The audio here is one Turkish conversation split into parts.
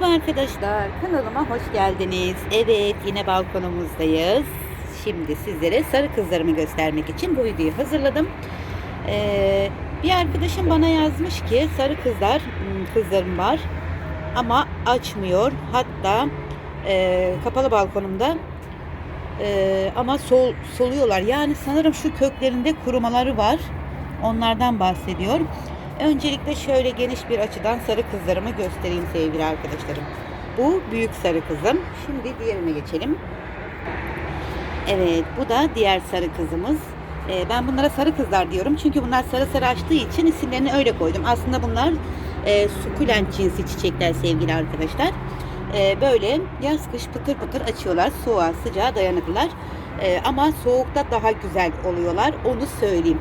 Merhaba arkadaşlar, kanalıma hoş geldiniz. Evet, yine balkonumuzdayız. Şimdi sizlere sarı kızlarımı göstermek için bu videoyu hazırladım. Ee, bir arkadaşım bana yazmış ki sarı kızlar, hmm, kızlarım var ama açmıyor. Hatta e, kapalı balkonumda e, ama sol, soluyorlar. Yani sanırım şu köklerinde kurumaları var. Onlardan bahsediyor. Öncelikle şöyle geniş bir açıdan sarı kızlarımı göstereyim sevgili arkadaşlarım. Bu büyük sarı kızım. Şimdi diğerine geçelim. Evet bu da diğer sarı kızımız. Ee, ben bunlara sarı kızlar diyorum. Çünkü bunlar sarı sarı açtığı için isimlerini öyle koydum. Aslında bunlar e, sukulent cinsi çiçekler sevgili arkadaşlar. E, böyle yaz kış pıtır pıtır açıyorlar. Soğuğa sıcağa dayanıklılar. E, ama soğukta daha güzel oluyorlar. Onu söyleyeyim.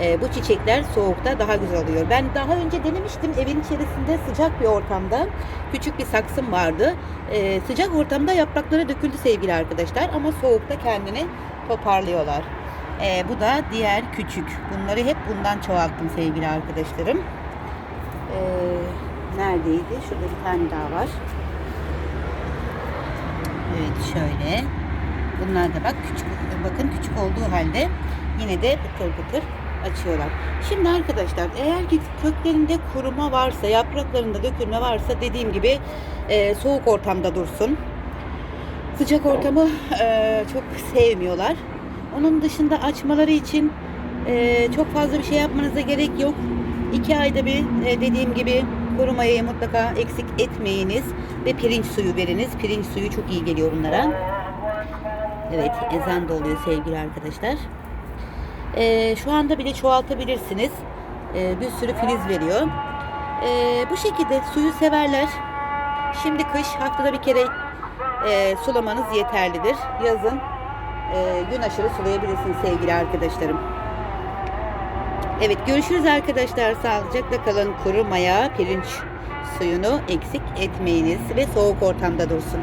E, bu çiçekler soğukta daha güzel oluyor. Ben daha önce denemiştim evin içerisinde sıcak bir ortamda. Küçük bir saksım vardı. E, sıcak ortamda yaprakları döküldü sevgili arkadaşlar. Ama soğukta kendini toparlıyorlar. E, bu da diğer küçük. Bunları hep bundan çoğalttım sevgili arkadaşlarım. E, neredeydi? Şurada bir tane daha var. Evet şöyle. Bunlar da bak küçük bakın küçük olduğu halde yine de pıtır pıtır açıyorlar. Şimdi arkadaşlar eğer ki köklerinde kuruma varsa, yapraklarında dökülme varsa dediğim gibi e, soğuk ortamda dursun. Sıcak ortamı e, çok sevmiyorlar. Onun dışında açmaları için e, çok fazla bir şey yapmanıza gerek yok. İki ayda bir e, dediğim gibi kurumayı mutlaka eksik etmeyiniz ve pirinç suyu veriniz. Pirinç suyu çok iyi geliyor bunlara. Evet ezan da oluyor sevgili arkadaşlar. Ee, şu anda bile çoğaltabilirsiniz. Ee, bir sürü filiz veriyor. Ee, bu şekilde suyu severler. Şimdi kış haftada bir kere e, sulamanız yeterlidir. Yazın e, gün aşırı sulayabilirsiniz sevgili arkadaşlarım. Evet görüşürüz arkadaşlar. Sağlıcakla kalın. Kurumaya pirinç suyunu eksik etmeyiniz ve soğuk ortamda dursun.